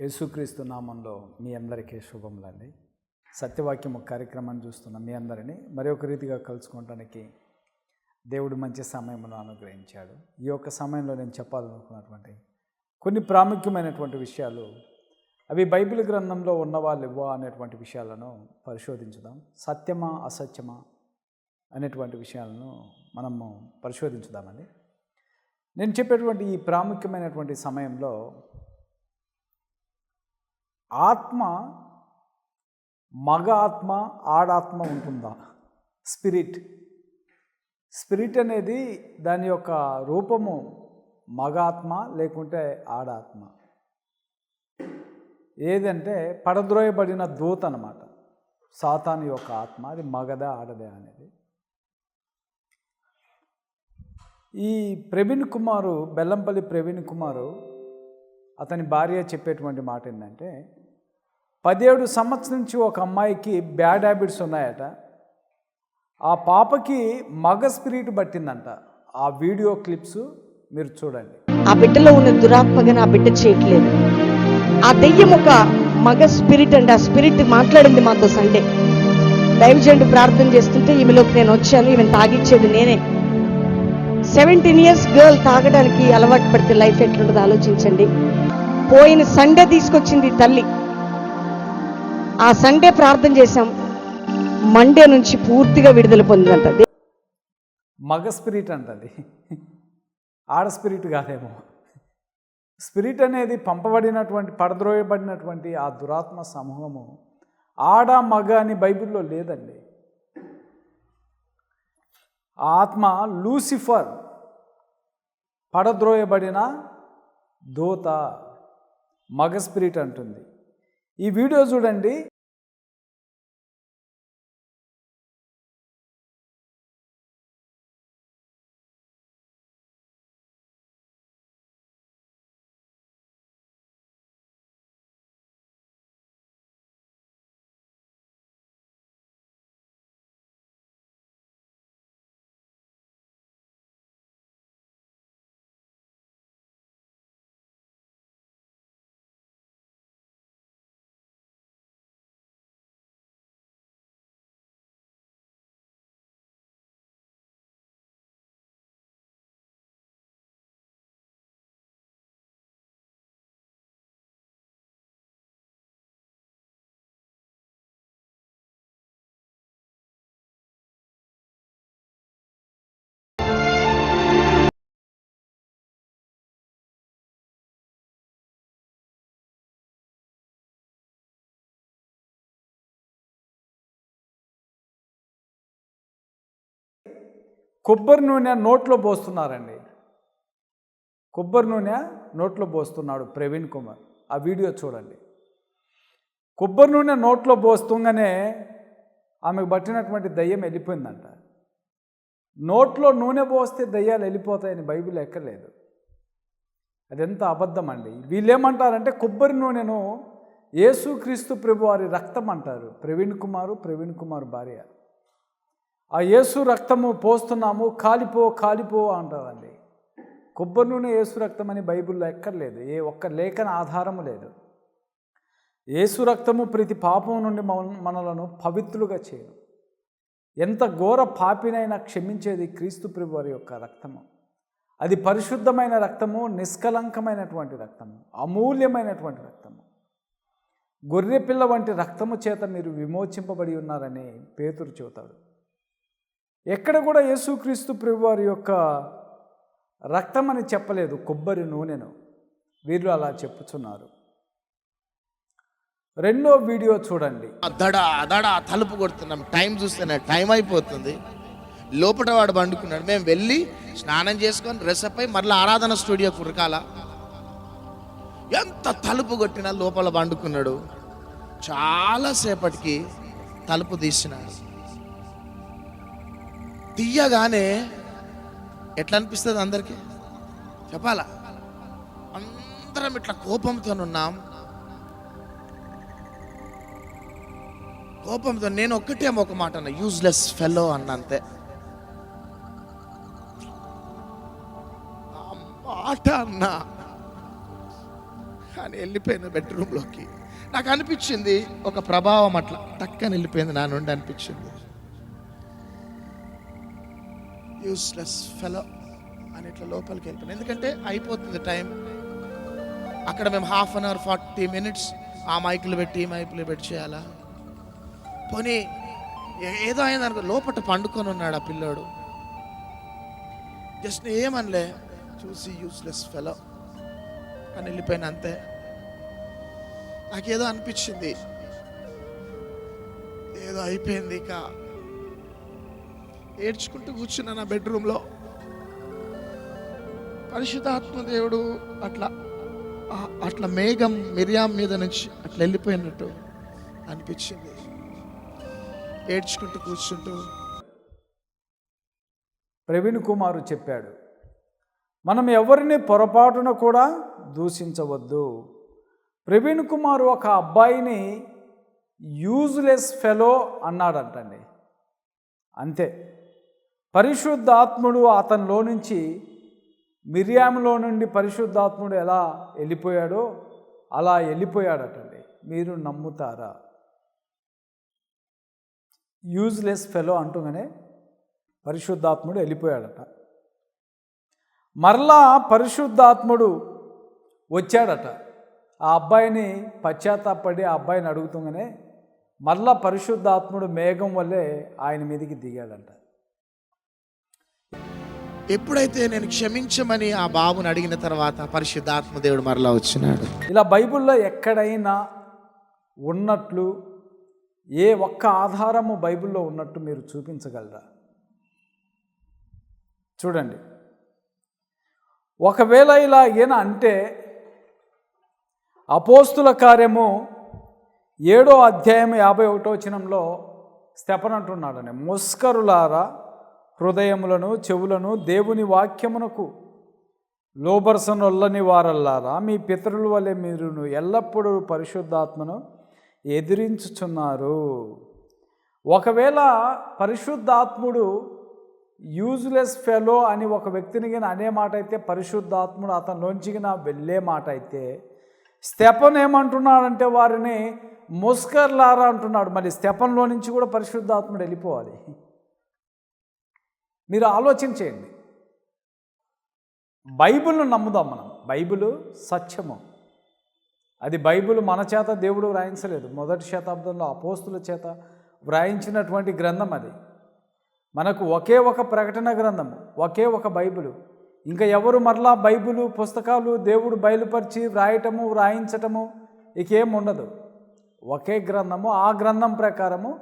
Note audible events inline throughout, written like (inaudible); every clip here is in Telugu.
యేసుక్రీస్తు నామంలో మీ అందరికీ శుభములండి. సత్యవాక్యము కార్యక్రమాన్ని చూస్తున్న మీ అందరినీ మరి ఒక రీతిగా కలుసుకోవటానికి దేవుడు మంచి సమయమును అనుగ్రహించాడు. ఈ యొక్క సమయంలో నేను చెప్పాలనుకున్నటువంటి కొన్ని ప్రాముఖ్యమైనటువంటి విషయాలు అవి బైబిల్ గ్రంథంలో ఉన్నవాళ్ళు ఇవ్వా అనేటువంటి విషయాలను పరిశోధించుదాం. సత్యమా అసత్యమా అనేటువంటి విషయాలను మనము పరిశోధించుదామండి. నేను చెప్పేటువంటి ఈ ప్రాముఖ్యమైనటువంటి సమయంలో ఆత్మ మగ ఆత్మ ఆడాత్మ ఉంటుందా? స్పిరిట్. స్పిరిట్ అనేది దాని యొక్క రూపము మగ ఆత్మ లేకుంటే ఆడాత్మ. ఏదంటే పడద్రోయబడిన దూత అనమాట సాతాను యొక్క ఆత్మ అది మగదా ఆడదే అనేది. ఈ ప్రవీణ్ కుమారు బెల్లంపల్లి ప్రవీణ్ కుమారు అతని భార్య చెప్పేటువంటి మాట ఏంటంటే పదిహేడు సంవత్సరం నుంచి ఒక అమ్మాయికి బ్యాడ్ హ్యాబిట్స్ ఉన్నాయట. ఆ పాపకి మగ స్పిరిట్ పట్టిందంట. ఆ వీడియో క్లిప్స్ మీరు చూడండి. ఆ బిడ్డలో ఉన్న దురాత్మగా ఆ బిడ్డ చేయట్లేదు. ఆ దెయ్యం ఒక మగ స్పిరిట్ అండి. ఆ స్పిరిట్ మాట్లాడింది మాతో సండే. దైవజండు ప్రార్థన చేస్తుంటే ఈమెలోకి నేను వచ్చాను. ఈమె తాగిచ్చేది నేనే. సెవెంటీన్ ఇయర్స్ గర్ల్ తాగడానికి అలవాటు పడితే లైఫ్ ఎట్లుంటుందో ఆలోచించండి. పోయిన సండే తీసుకొచ్చింది తల్లి. ఆ సండే ప్రార్థన చేశాం. మండే నుంచి పూర్తిగా విడుదల పొందిందంట మగ స్పిరిట్ అంటది. ఆడ స్పిరిట్ కాదేమో. స్పిరిట్ అనేది పంపబడినటువంటి పడద్రోయబడినటువంటి ఆ దురాత్మ సమూహము ఆడ మగ అని బైబిల్లో లేదండి. ఆత్మ లూసిఫర్ పడద్రోయబడిన దూత మగ స్పిరిట్ అంటుంది. ఈ వీడియో చూడండి. కొబ్బరి నూనె నోట్లో పోస్తున్నారండి. కొబ్బరి నూనె నోట్లో పోస్తున్నాడు ప్రవీణ్ కుమార్. ఆ వీడియో చూడండి. కొబ్బరి నూనె నోట్లో పోస్తుండగానే ఆమెకు పట్టినటువంటి దయ్యం వెళ్ళిపోయిందంట. నోట్లో నూనె పోస్తే దయ్యాలు వెళ్ళిపోతాయని బైబిల్ ఎక్కలేదు అదెంత అబద్ధం అండి వీళ్ళు ఏమంటారంటే కొబ్బరి నూనెను యేసుక్రీస్తు ప్రభు వారి రక్తం అంటారు. ప్రవీణ్ కుమారు ప్రవీణ్ కుమార్ భార్య. ఆ యేసు రక్తము పోస్తున్నాము కాలిపో కాలిపో అంటారండి. కొబ్బరి నూనె యేసు రక్తం అని బైబిల్లో ఎక్కర్లేదు ఏ ఒక్క లేఖన ఆధారము లేదు. యేసు రక్తము ప్రతి పాపం నుండి మనలను పవిత్రులుగా చేయదు ఎంత ఘోర పాపినైనా క్షమించేది క్రీస్తు ప్రభువారి యొక్క రక్తము. అది పరిశుద్ధమైన రక్తము నిష్కలంకమైనటువంటి రక్తము అమూల్యమైనటువంటి రక్తము. గొర్రెపిల్ల వంటి రక్తము చేత మీరు విమోచింపబడి ఉన్నారని పేతురు చెబుతాడు. ఎక్కడ కూడా యేసుక్రీస్తు ప్రభువారి యొక్క రక్తం అని చెప్పలేదు కొబ్బరి నూనెను. వీళ్ళు అలా చెప్పుచున్నారు. రెండో వీడియో చూడండి. దడ దడ తలుపు కొడుతున్నాం. టైం చూస్తేనే టైం అయిపోతుంది. లోపల వాడు పండుకున్నాడు. మేము వెళ్ళి స్నానం చేసుకొని డ్రెస్ అయి మళ్ళీ ఆరాధన స్టూడియో కురకాల. ఎంత తలుపు కొట్టినా లోపల పండుకున్నాడు. చాలాసేపటికి తలుపు తీసినాడు. తీయగానే ఎట్లా అనిపిస్తుంది అందరికీ? చెప్పాలా? అందరం ఇట్లా కోపంతో ఉన్నాం. కోపంతో నేను ఒక్కటే ఒక మాట అన్న యూజ్లెస్ ఫెలో అన్న అంతే. ఆ మాట అన్నా. కానీ వెళ్ళిపోయింది బెడ్రూమ్లోకి నాకు అనిపించింది ఒక ప్రభావం అట్లా టక్కని వెళ్ళిపోయింది నా నుండి అనిపించింది. యూస్లెస్ ఫెలో అని ఇట్లా లోపలికి వెళ్ళిపోయాను. ఎందుకంటే అయిపోతుంది టైం. అక్కడ మేము half an hour forty minutes ఆ మైకులు పెట్టి ఈ మైకులు పెట్టి చేయాలా? పోనీ ఏదో అయిన లోపల పండుకొని ఉన్నాడు ఆ పిల్లోడు. జస్ట్ ఏమనలే చూసి యూస్లెస్ ఫెలో అని వెళ్ళిపోయిన అంతే. నాకేదో అనిపించింది. ఏదో అయిపోయింది ఇక. ఏడ్చుకుంటూ కూర్చున్నా నా బెడ్రూమ్లో. పరిశుద్ధాత్మ దేవుడు అట్లా అట్లా మేఘం మిరియాం మీద నుంచి అట్లా వెళ్ళిపోయినట్టు అనిపించింది. ఏడ్చుకుంటూ కూర్చుంటూ. ప్రవీణ్ కుమారు చెప్పాడు మనం ఎవరిని పొరపాటున కూడా దూషించవద్దు. ప్రవీణ్ కుమార్ ఒక అబ్బాయిని యూజ్లెస్ ఫెలో అన్నాడంటండి. అంతే. పరిశుద్ధాత్ముడు అతనిలో నుంచి మిరియాములో నుండి పరిశుద్ధాత్ముడు ఎలా వెళ్ళిపోయాడో అలా వెళ్ళిపోయాడటండి. మీరు నమ్ముతారా? యూజ్లెస్ ఫెలో అంటూనే పరిశుద్ధాత్ముడు వెళ్ళిపోయాడట. మరలా పరిశుద్ధాత్ముడు వచ్చాడట. ఆ అబ్బాయిని పశ్చాత్తాపడి ఆ అబ్బాయిని అడుగుతుంగానే మరలా పరిశుద్ధాత్ముడు మేఘం వల్లే ఆయన మీదకి దిగాడంట. ఎప్పుడైతే నేను క్షమించమని ఆ బాబుని అడిగిన తర్వాత పరిశుద్ధాత్మ దేవుడు మరలా వచ్చినాడు. ఇలా బైబిల్లో ఎక్కడైనా ఉన్నట్లు ఏ ఒక్క ఆధారము బైబిల్లో ఉన్నట్టు మీరు చూపించగలరా? చూడండి. ఒకవేళ ఇలా ఈయన అంటే అపోస్తుల కార్యము ఏడో అధ్యాయం యాభై ఒకటో వచనంలో స్తెపనంటున్నాడని ముస్కరులారా హృదయములను చెవులను దేవుని వాక్యమునకు లోబర్సనొల్లని వారల్లారా. మీ పితరుల వలె మీరును ఎల్లప్పుడూ పరిశుద్ధాత్మను ఎదిరించుచున్నారు. ఒకవేళ పరిశుద్ధాత్ముడు యూజ్లెస్ ఫెలో అని ఒక వ్యక్తిని కానీ అనే మాట అయితే పరిశుద్ధాత్ముడు అతనిలోంచి నా వెళ్ళే మాట అయితే స్టెపన్ ఏమంటున్నాడంటే వారిని ముస్కర్లారా అంటున్నాడు. మరి స్టెపన్లో నుంచి కూడా పరిశుద్ధాత్ముడు వెళ్ళిపోవాలి. మీరు ఆలోచన చేయండి. బైబిల్ను నమ్ముదాం మనం. బైబిల్ సత్యము. అది బైబిల్ మన చేత దేవుడు వ్రాయించలేదు. మొదటి శతాబ్దంలో అపోస్తుల చేత వ్రాయించినటువంటి గ్రంథం అది. మనకు ఒకే ఒక ప్రకటన గ్రంథము ఒకే ఒక బైబిల్. ఇంకా ఎవరు మరలా బైబిలు పుస్తకాలు దేవుడు బయలుపరిచి వ్రాయటము వ్రాయించటము ఇకేం ఉండదు. ఒకే గ్రంథము ఆ గ్రంథం ప్రకారము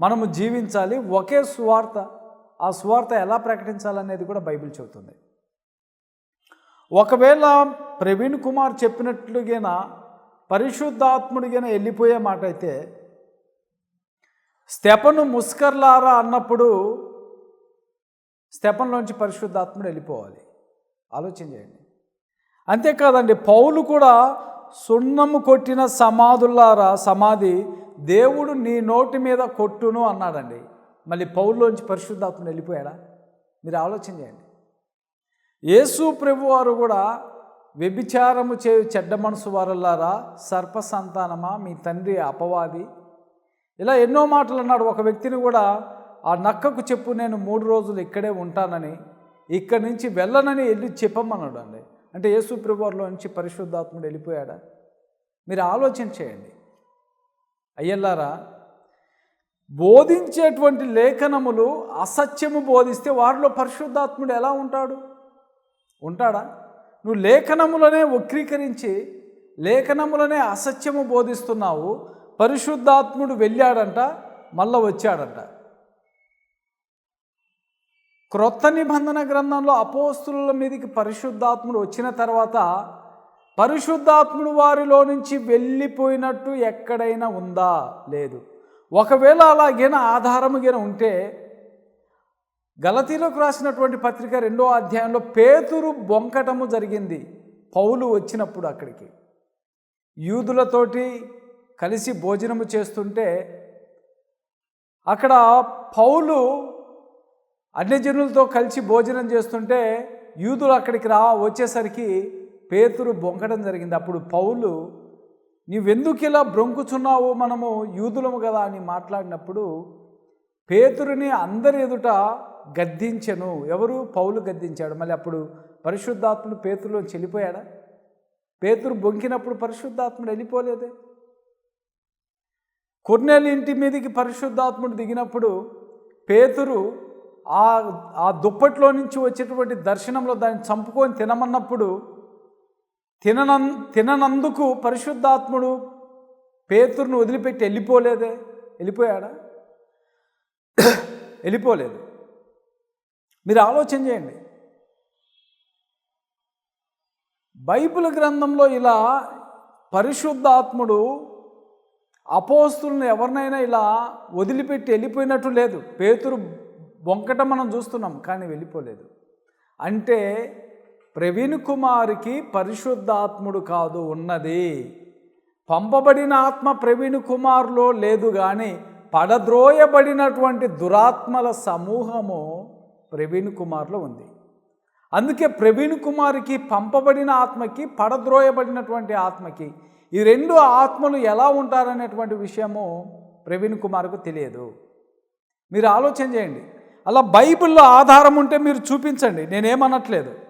మనము జీవించాలి. ఒకే సువార్త ఆ సువార్త ఎలా ప్రకటించాలనేది కూడా బైబిల్ చెబుతుంది. ఒకవేళ ప్రవీణ్ కుమార్ చెప్పినట్లుగా పరిశుద్ధాత్ముడిగా వెళ్ళిపోయే మాట అయితే స్టెపను ముస్కర్లారా అన్నప్పుడు స్టెపన్లోంచి పరిశుద్ధాత్ముడు వెళ్ళిపోవాలి ఆలోచన చేయండి. అంతేకాదండి పౌలు కూడా సున్నము కొట్టిన సమాధుల్లారా సమాధి దేవుడు నీ నోటి మీద కొట్టును అన్నాడండి. మళ్ళీ పౌరులోంచి పరిశుద్ధాత్ముడు వెళ్ళిపోయాడా? మీరు ఆలోచన చేయండి. యేసు ప్రభు వారు కూడా వ్యభిచారము చేయు చెడ్డ మనసు వారల్లారా? సర్ప సంతానమా మీ తండ్రి అపవాది? ఇలా ఎన్నో మాటలు అన్నాడు. ఒక వ్యక్తిని కూడా ఆ నక్కకు చెప్పు నేను మూడు రోజులు ఇక్కడే ఉంటానని ఇక్కడి నుంచి వెళ్ళనని వెళ్ళి చెప్పమన్నాడు అండి అంటే యేసు ప్రభువారిలో నుంచి పరిశుద్ధాత్ముడు వెళ్ళిపోయాడా? మీరు ఆలోచన చేయండి. అయ్యల్లారా బోధించేటువంటి లేఖనములు అసత్యము బోధిస్తే వారిలో పరిశుద్ధాత్ముడు ఎలా ఉంటాడు? ఉంటాడా? నువ్వు లేఖనములనే వక్రీకరించి లేఖనములనే అసత్యము బోధిస్తున్నావు పరిశుద్ధాత్ముడు వెళ్ళాడంట మళ్ళా వచ్చాడంట. క్రొత్త నిబంధన గ్రంథంలో అపోస్తుల మీదకి పరిశుద్ధాత్ముడు వచ్చిన తర్వాత పరిశుద్ధాత్ముడు వారిలో నుంచి వెళ్ళిపోయినట్టు ఎక్కడైనా ఉందా? లేదు. ఒకవేళ అలాగైనా ఆధారము ఉంటే గలతీలోకి రాసినటువంటి పత్రిక రెండో అధ్యాయంలో పేతురు బొంకటము జరిగింది. పౌలు వచ్చినప్పుడు అక్కడికి. యూదులతోటి కలిసి భోజనము చేస్తుంటే అక్కడ పౌలు అన్యజనులతో కలిసి భోజనం చేస్తుంటే యూదులు అక్కడికి రా వచ్చేసరికి పేతురు బొంకడం జరిగింది. అప్పుడు పౌలు నీవెందుకు ఇలా బ్రొంకుచున్నావు మనము యూదులము కదా అని మాట్లాడినప్పుడు పేతురుని అందరి ఎదుట గద్దించెను. ఎవరు? పౌలు గద్దించాడు. మళ్ళీ అప్పుడు పరిశుద్ధాత్ముడు పేతురులో చెల్లిపోయాడా పేతురు బొంకినప్పుడు పరిశుద్ధాత్ముడు వెళ్ళిపోలేదే? కొర్నేలు ఇంటి మీదకి పరిశుద్ధాత్ముడు దిగినప్పుడు పేతురు ఆ ఆ దుప్పట్లో నుంచి వచ్చేటువంటి దర్శనంలో దాన్ని చంపుకొని తినమన్నప్పుడు తిననం తిననందుకు పరిశుద్ధాత్ముడు పేతురును వదిలిపెట్టి వెళ్ళిపోలేదే? వెళ్ళిపోయాడా? (clears throat) వెళ్ళిపోలేదు. మీరు ఆలోచన చేయండి. బైబిల్ గ్రంథంలో ఇలా పరిశుద్ధాత్ముడు అపోస్తులను ఎవరినైనా ఇలా వదిలిపెట్టి వెళ్ళిపోయినట్టు లేదు. పేతురు బొంకట మనం చూస్తున్నాం కానీ వెళ్ళిపోలేదు. అంటే ప్రవీణ్ కుమార్కి పరిశుద్ధాత్ముడు కాదు ఉన్నది. పంపబడిన ఆత్మ ప్రవీణ్ కుమార్లో లేదు కానీ పడద్రోయబడినటువంటి దురాత్మల సమూహము ప్రవీణ్ కుమార్లో ఉంది. అందుకే ప్రవీణ్ కుమార్కి పంపబడిన ఆత్మకి పడద్రోయబడినటువంటి ఆత్మకి ఈ రెండు ఆత్మలు ఎలా ఉంటారనేటువంటి విషయము ప్రవీణ్ కుమార్కు తెలియదు. మీరు ఆలోచన చేయండి. అలా బైబిల్లో ఆధారం ఉంటే మీరు చూపించండి. నేనేమనట్లేదు.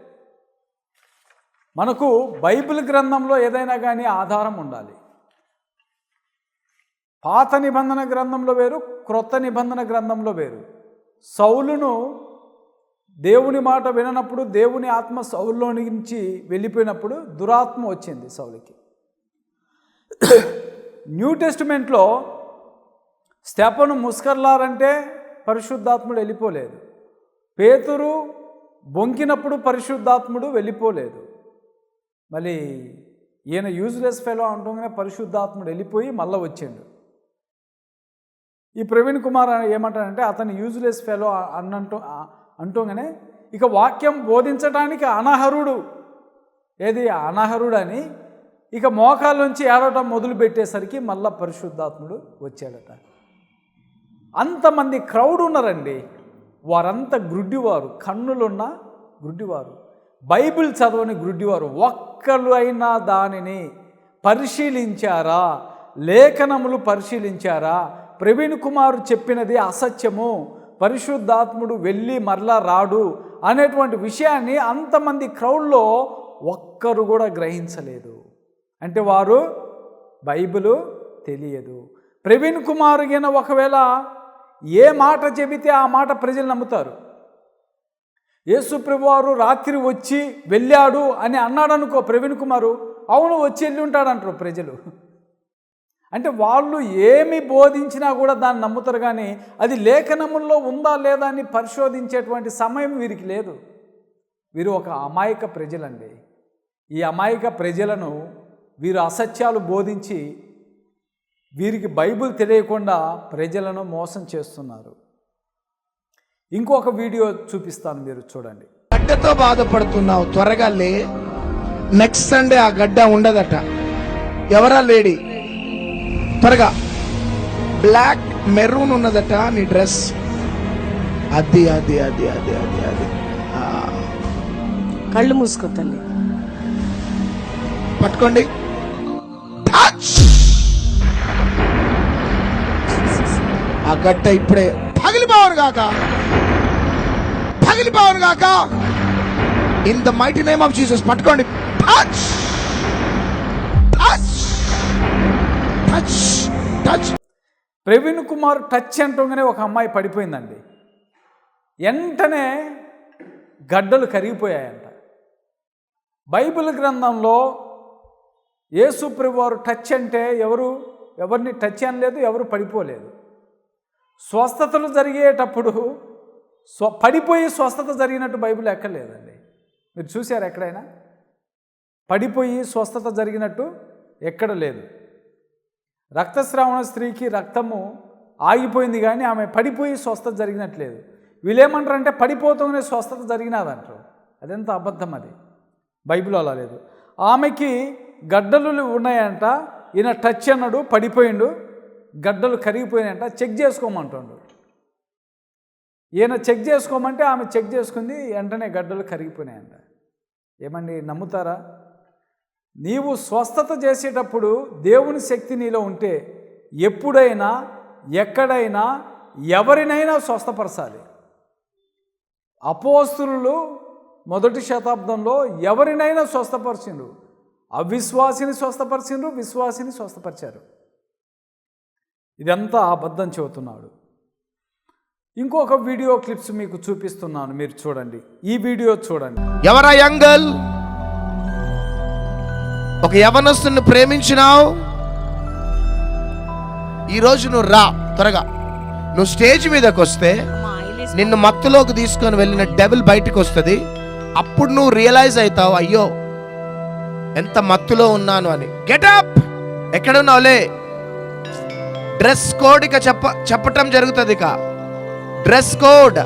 మనకు బైబిల్ గ్రంథంలో ఏదైనా కానీ ఆధారం ఉండాలి. పాత నిబంధన గ్రంథంలో వేరు క్రొత్త నిబంధన గ్రంథంలో వేరు. సౌలును దేవుని మాట విననప్పుడు దేవుని ఆత్మ సౌల్లో నుంచి వెళ్ళిపోయినప్పుడు దురాత్మ వచ్చింది సౌలుకి. న్యూ టెస్టిమెంట్లో స్టెపను ముస్కర్లారంటే పరిశుద్ధాత్ముడు వెళ్ళిపోలేదు. పేతురు బొంకినప్పుడు పరిశుద్ధాత్ముడు వెళ్ళిపోలేదు. మళ్ళీ ఈయన యూజ్లెస్ ఫెలో అంటుంగానే పరిశుద్ధాత్ముడు వెళ్ళిపోయి మళ్ళీ వచ్చిండు. ఈ ప్రవీణ్ కుమార్ ఏమంటాడంటే అతను యూజ్లెస్ ఫెలో అన్నంటూ అంటూగానే ఇక వాక్యం బోధించడానికి అనర్హుడు. ఏది? అనర్హుడని ఇక మోకాల నుంచి ఏడవటం మొదలు పెట్టేసరికి మళ్ళా పరిశుద్ధాత్ముడు వచ్చాడట. అంతమంది క్రౌడ్ ఉన్నారండి. వారంతా గ్రుడ్డివారు కన్నులున్న గ్రుడ్డివారు బైబిల్ చదవని గ్రుడ్డివారు ఒక్కరు అయినా దానిని పరిశీలించారా? లేఖనములు పరిశీలించారా? ప్రవీణ్ కుమార్ చెప్పినది అసత్యము. పరిశుద్ధాత్ముడు వెళ్ళి మరలా రాడు అనేటువంటి విషయాన్ని అంతమంది క్రౌడ్లో ఒక్కరు కూడా గ్రహించలేదు. అంటే వారు బైబిలు తెలియదు. ప్రవీణ్ కుమార్ గిన ఒకవేళ ఏ మాట చెబితే ఆ మాట ప్రజలు నమ్ముతారు. యేసుప్రభువారు రాత్రి వచ్చి వెళ్ళాడు అని అన్నాడు అనుకో ప్రవీణ్ కుమారు అవును వచ్చి వెళ్ళి ఉంటాడంటారు ప్రజలు. అంటే వాళ్ళు ఏమి బోధించినా కూడా దాన్ని నమ్ముతారు కానీ అది లేఖనముల్లో ఉందా లేదా అని పరిశోధించేటువంటి సమయం వీరికి లేదు. వీరు ఒక అమాయక ప్రజలండి. ఈ అమాయక ప్రజలను వీరు అసత్యాలు బోధించి వీరికి బైబిల్ తెలియకుండా ప్రజలను మోసం చేస్తున్నారు. ఇంకొక వీడియో చూపిస్తాను మీరు చూడండి. గడ్డతో బాధపడుతున్నావు త్వరగా లే. నెక్స్ట్ సండే ఆ గడ్డ ఉండదట. ఎవరా లేడీ? త్వరగా. బ్లాక్ మెరూన్ ఉన్నదట నీ డ్రెస్ అది అది అది అది అది అది. కళ్ళు మూసుకో తల్లి. పట్టుకోండి. టచ్ ఆ గడ్డ ఇప్పుడే పగిలిపోవరు కాక. పగిలిపోవరు గాక. In the mighty name of Jesus పట్టుకోండి. Touch touch touch touch Praveen Kumar touch అంటూనే ఒక అమ్మాయి పడిపోయిందండి. వెంటనే గడ్డలు కరిగిపోయాయంట. బైబిల్ గ్రంథంలో యేసు వారు టచ్ అంటే ఎవరు? ఎవరిని టచ్ అనలేదు ఎవరు పడిపోలేదు. స్వస్థతలు జరిగేటప్పుడు స్వ పడిపోయి స్వస్థత జరిగినట్టు బైబిల్ ఎక్కర్లేదండి. మీరు చూశారు ఎక్కడైనా? పడిపోయి స్వస్థత జరిగినట్టు ఎక్కడ లేదు. రక్తస్రావణ స్త్రీకి రక్తము ఆగిపోయింది కానీ ఆమె పడిపోయి స్వస్థత జరిగినట్లేదు వీళ్ళేమంటారంటే పడిపోతూనే స్వస్థత జరిగినదంటారు. అదెంత అబద్ధం అది? బైబిల్ అలా లేదు. ఆమెకి గడ్డలు ఉన్నాయంట ఈయన టచ్ అన్నాడు పడిపోయిండు గడ్డలు కరిగిపోయినాయంట చెక్ చేసుకోమంటుండు. ఈయన చెక్ చేసుకోమంటే ఆమె చెక్ చేసుకుంది వెంటనే గడ్డలు కరిగిపోయినాయంట. ఏమండి నమ్ముతారా? నీవు స్వస్థత చేసేటప్పుడు దేవుని శక్తి నీలో ఉంటే ఎప్పుడైనా ఎక్కడైనా ఎవరినైనా స్వస్థపరచాలి. అపోస్తులు మొదటి శతాబ్దంలో ఎవరినైనా స్వస్థపరిచిండ్రు? అవిశ్వాసిని స్వస్థపరిచిండ్రు విశ్వాసిని స్వస్థపరిచారు. ఇదంతా అబద్ధం చెబుతున్నాడు. ఇంకొక వీడియో క్లిప్స్ మీకు చూపిస్తున్నాను మీరు చూడండి. ఈ వీడియో చూడండి. ఎవరా యంగల్? ఒక యవనస్తుని ప్రేమించినావు? ఈరోజు నువ్వు రా త్వరగా. నువ్వు స్టేజ్ మీదకి వస్తే నిన్ను మత్తులోకి తీసుకొని వెళ్ళిన డెబిల్ బయటకు వస్తుంది అప్పుడు నువ్వు రియలైజ్ అవుతావు అయ్యో ఎంత మత్తులో ఉన్నాను అని. గెటప్ ఎక్కడున్నావులే? డ్రెస్ కోడ్ ఇక చెప్ప చెప్పటం జరుగుతుంది ఇక డ్రెస్ కోడ్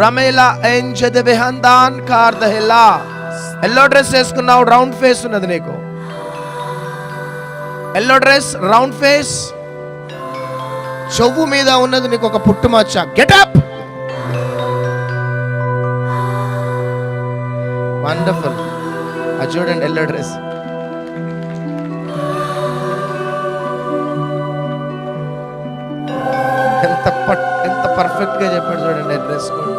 రమేలా ఎంజద బెహందాన్ కార్ దహెలా ఎల్లో డ్రెస్ వేసుకున్నావు రౌండ్ ఫేస్ ఉన్నది నీకు. ఎల్లో డ్రెస్ రౌండ్ ఫేస్ చెవు మీద ఉన్నది నీకు ఒక పుట్టుమచ్చ గెటప్ వండర్ఫుల్ అది చూడండి ఎల్లో డ్రెస్ ఎంత పట్టు చూడండి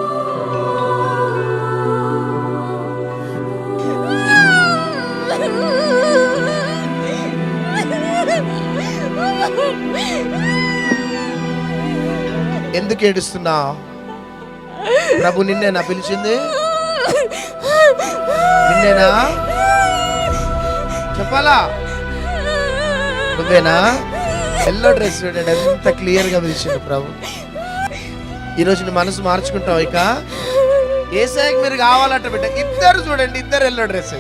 ఎందుకు ఏడుస్తున్నా? ప్రభు నిన్నేనా పిలిచింది. నిన్నేనా? చెప్పాలా? నువ్వేనా? ఎల్లో డ్రెస్ చూడండి ఎంత క్లియర్గా పిలిచింది ప్రభు. ఈరోజు నీ మనసు మార్చుకుంటావు ఇక. ఏసాయికి మీరు కావాలంట బిడ్డ? ఇద్దరు చూడండి ఇద్దరు ఎల్లో డ్రెస్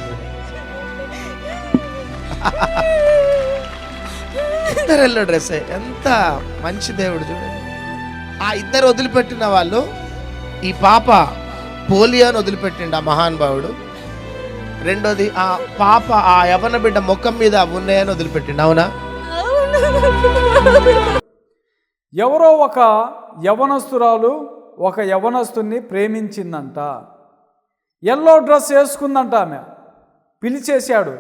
ఇద్దరు ఎల్లో డ్రెస్ ఎంత మంచి దేవుడు చూడండి. ఆ ఇద్దరు వదిలిపెట్టిన వాళ్ళు ఈ పాప పోలియోని వదిలిపెట్టిండు ఆ మహానుభావుడు రెండోది ఆ పాప ఆ యవన బిడ్డ ముఖం మీద ఉన్నాయని వదిలిపెట్టిండు అవునా. ఎవరో ఒక యవనస్తురాలు ఒక యవనస్తుని ప్రేమించిందంట. ఎల్లో డ్రెస్ వేసుకుందంట ఆమె. పిలిచేశాడు.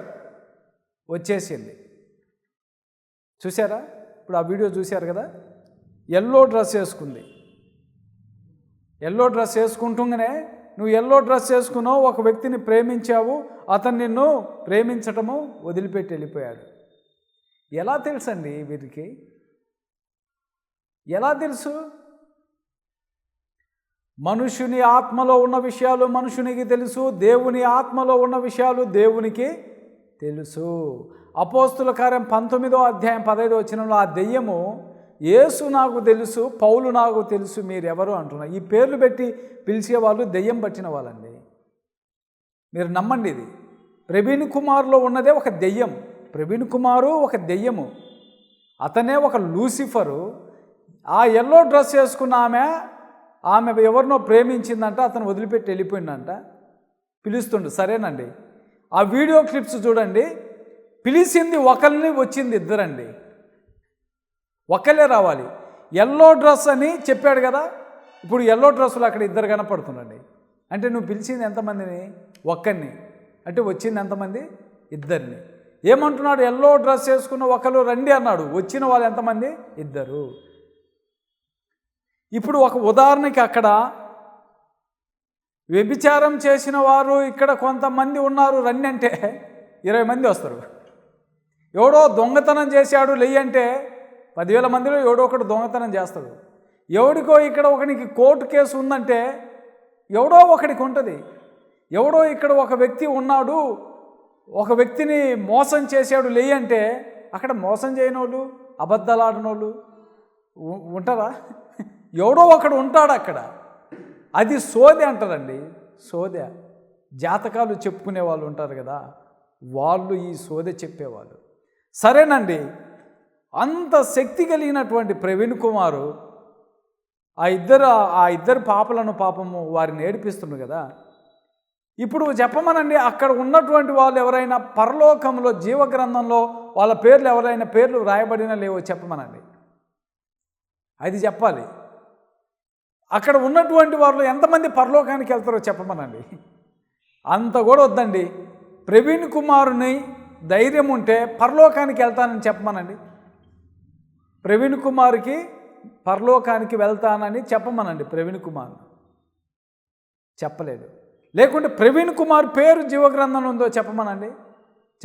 వచ్చేసింది. చూసారా ఇప్పుడు ఆ వీడియో చూశారు కదా? ఎల్లో డ్రెస్ వేసుకుంది. ఎల్లో డ్రెస్ వేసుకుంటుంగానే నువ్వు ఎల్లో డ్రెస్ వేసుకున్నావు ఒక వ్యక్తిని ప్రేమించావు అతను నిన్ను ప్రేమించటము వదిలిపెట్టి వెళ్ళిపోయాడు. ఎలా తెలుసండి వీరికి? ఎలా తెలుసు? మనుషుని ఆత్మలో ఉన్న విషయాలు మనుషునికి తెలుసు దేవుని ఆత్మలో ఉన్న విషయాలు దేవునికి తెలుసు. అపోస్తుల కార్యం పంతొమ్మిదో అధ్యాయం పదహైదో వచ్చినంలో ఆ దెయ్యము యేసు నాకు తెలుసు పౌలు నాకు తెలుసు మీరెవరు? అంటున్నారు ఈ పేర్లు పెట్టి పిలిచే వాళ్ళు దెయ్యం పట్టిన వాళ్ళండి. మీరు నమ్మండి ఇది. ప్రవీణ్ కుమార్లో ఉన్నదే ఒక దెయ్యం. ప్రవీణ్ కుమారు ఒక దెయ్యము. అతనే ఒక లూసిఫరు. ఆ ఎల్లో డ్రెస్ వేసుకున్న ఆమె ఆమె ఎవరినో ప్రేమించిందంట అతను వదిలిపెట్టి వెళ్ళిపోయిందంట. పిలుస్తుండు సరేనండి. ఆ వీడియో క్లిప్స్ చూడండి. పిలిచింది ఒకరిని వచ్చింది ఇద్దరండి. ఒకళ్ళే రావాలి. ఎల్లో డ్రెస్ అని చెప్పాడు కదా ఇప్పుడు ఎల్లో డ్రెస్సులు అక్కడ ఇద్దరు కనపడుతుండండి అంటే నువ్వు పిలిచింది ఎంతమందిని? ఒక్కరిని అంటే వచ్చింది ఎంతమంది? ఇద్దరిని. ఏమంటున్నాడు? ఎల్లో డ్రెస్ వేసుకున్న ఒకరు రండి అన్నాడు. వచ్చిన వాళ్ళు ఎంతమంది? ఇద్దరు. ఇప్పుడు ఒక ఉదాహరణకి అక్కడ వ్యభిచారం చేసిన వారు ఇక్కడ కొంతమంది ఉన్నారు రన్ని అంటే ఇరవై మంది వస్తారు. ఎవడో దొంగతనం చేశాడు లెయ్యి అంటే పదివేల మందిలో ఎవడో ఒకడు దొంగతనం చేస్తాడు. ఎవడికో ఇక్కడ ఒకనికి కోర్టు కేసు ఉందంటే ఎవడో ఒకడికి ఉంటుంది. ఎవడో ఇక్కడ ఒక వ్యక్తి ఉన్నాడు ఒక వ్యక్తిని మోసం చేశాడు లెయ్యి అంటే అక్కడ మోసం చేయనోళ్ళు వాళ్ళు అబద్ధాలు ఆడినోళ్ళు ఉంటారా? ఎవడో ఒకడు ఉంటాడు అక్కడ. అది సోదె అంటారండి సోదె. జాతకాలు చెప్పుకునే వాళ్ళు ఉంటారు కదా వాళ్ళు ఈ సోదె చెప్పేవాళ్ళు. సరేనండి. అంత శక్తి కలిగినటువంటి ప్రవీణ్ కుమారు ఆ ఇద్దరు ఆ ఇద్దరు పాపలను పాపము వారిని ఏడిపిస్తుంది కదా. ఇప్పుడు చెప్పమనండి అక్కడ ఉన్నటువంటి వాళ్ళు ఎవరైనా పరలోకంలో జీవగ్రంథంలో వాళ్ళ పేర్లు ఎవరైనా పేర్లు రాయబడినా లేవో చెప్పమనండి. అది చెప్పాలి. అక్కడ ఉన్నటువంటి వారు ఎంతమంది పరలోకానికి వెళ్తారో చెప్పమనండి. అంత కూడా వద్దండి. ప్రవీణ్ కుమారుని ధైర్యం ఉంటే పరలోకానికి వెళ్తానని చెప్పమనండి. ప్రవీణ్ కుమార్కి పరలోకానికి వెళ్తానని చెప్పమనండి ప్రవీణ్ కుమార్. చెప్పలేదు. లేకుంటే ప్రవీణ్ కుమార్ పేరు జీవగ్రంథంలో ఉందో చెప్పమనండి?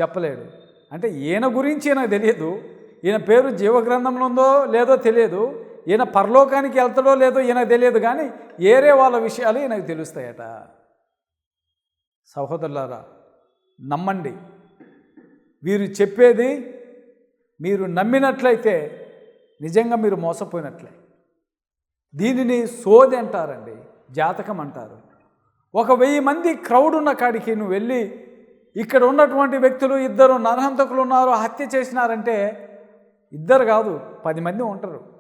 చెప్పలేడు అంటే ఈయన గురించి నాకు తెలియదు. ఈయన పేరు జీవగ్రంథంలో ఉందో లేదో తెలియదు. ఈయన పరలోకానికి వెళ్తాడో లేదో ఈయన తెలియదు కానీ ఏరే వాళ్ళ విషయాలు ఈయనకు తెలుస్తాయట. సహోదరులారా నమ్మండి. వీరు చెప్పేది మీరు నమ్మినట్లయితే నిజంగా మీరు మోసపోయినట్లే. దీనిని సోది అంటారండి జాతకం అంటారు. ఒక వెయ్యి మంది క్రౌడ్ ఉన్న కాడికి నువ్వు వెళ్ళి ఇక్కడ ఉన్నటువంటి వ్యక్తులు ఇద్దరు నరహంతకులు ఉన్నారు హత్య చేసినారంటే ఇద్దరు కాదు పది మంది ఉంటారు.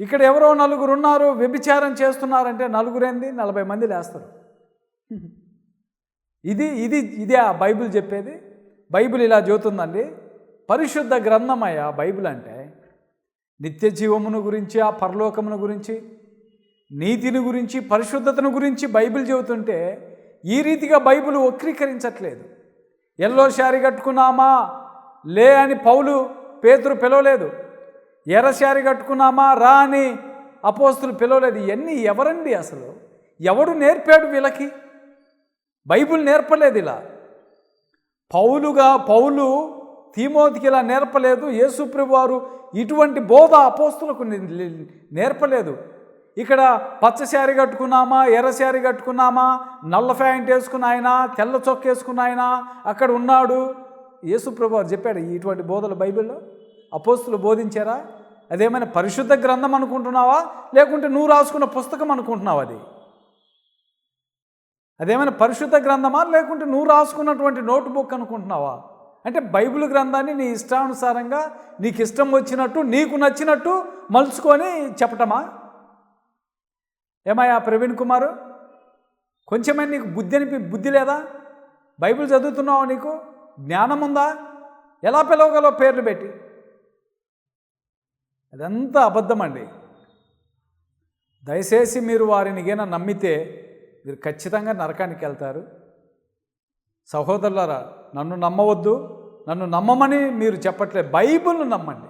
ఇక్కడ ఎవరో నలుగురు ఉన్నారు వ్యభిచారం చేస్తున్నారంటే నలుగురేంది? నలభై మంది లేస్తారు. ఇది ఇది ఇదే ఆ బైబిల్ చెప్పేది. బైబిల్ ఇలా చెబుతుందండి పరిశుద్ధ గ్రంథమయ్య బైబిల్ అంటే నిత్య జీవమును గురించి ఆ పరలోకమును గురించి నీతిని గురించి పరిశుద్ధతను గురించి బైబిల్ చెబుతుంటే ఈ రీతిగా బైబిల్ వక్రీకరించట్లేదు. ఎల్లో శారీ కట్టుకున్నామా? లే అని పౌలు పేతురు పిలవలేదు. ఎర్ర శారీ కట్టుకున్నామా? రా అని అపోస్తులు పిలవలేదు. ఇవన్నీ ఎవరండి అసలు? ఎవడు నేర్పాడు వీళ్ళకి? బైబిల్ నేర్పలేదు ఇలా. పౌలుగా పౌలు తీమోతికి ఇలా నేర్పలేదు. యేసుప్రభు వారు ఇటువంటి బోధ అపోస్తులకు నేర్పలేదు. ఇక్కడ పచ్చ శారీ కట్టుకున్నామా? ఎర్ర శారీ కట్టుకున్నామా? నల్ల ప్యాంట్ వేసుకున్న ఆయన తెల్ల చొక్క వేసుకున్న ఆయన అక్కడ ఉన్నాడు. యేసుప్రభు వారు చెప్పాడు ఇటువంటి బోధలు బైబిల్లో? అపోస్తులు బోధించారా? అదేమైనా పరిశుద్ధ గ్రంథం అనుకుంటున్నావా? లేకుంటే నువ్వు రాసుకున్న పుస్తకం అనుకుంటున్నావా అది? అదేమైనా పరిశుద్ధ గ్రంథమా? లేకుంటే నువ్వు రాసుకున్నటువంటి నోట్బుక్ అనుకుంటున్నావా? అంటే బైబిల్ గ్రంథాన్ని నీ ఇష్టానుసారంగా నీకు ఇష్టం వచ్చినట్టు నీకు నచ్చినట్టు మలుచుకొని చెప్పటమా? ఏమయ్యా ప్రవీణ్ కుమారు? కొంచెమే నీకు బుద్ధి అనిపి బుద్ధి లేదా? బైబిల్ చదువుతున్నావా నీకు? జ్ఞానం ఉందా ఎలా పిలవగలవు పేర్లు పెట్టి. అదంతా అబద్ధం అండి. దయచేసి మీరు వారిని గేన నమ్మితే మీరు ఖచ్చితంగా నరకానికి వెళ్తారు. సహోదరులారా నన్ను నమ్మవద్దు నన్ను నమ్మమని మీరు చెప్పట్లేదు బైబిల్ను నమ్మండి.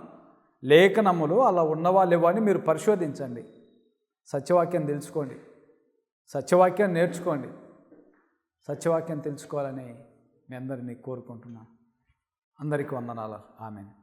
లేఖనములు అలా ఉన్నవా లేవా అని మీరు పరిశోధించండి. సత్యవాక్యం తెలుసుకోండి. సత్యవాక్యం నేర్చుకోండి. సత్యవాక్యం తెలుసుకోవాలని మీ అందరినీ కోరుకుంటున్నాను అందరికీ వందనాలు. ఆమె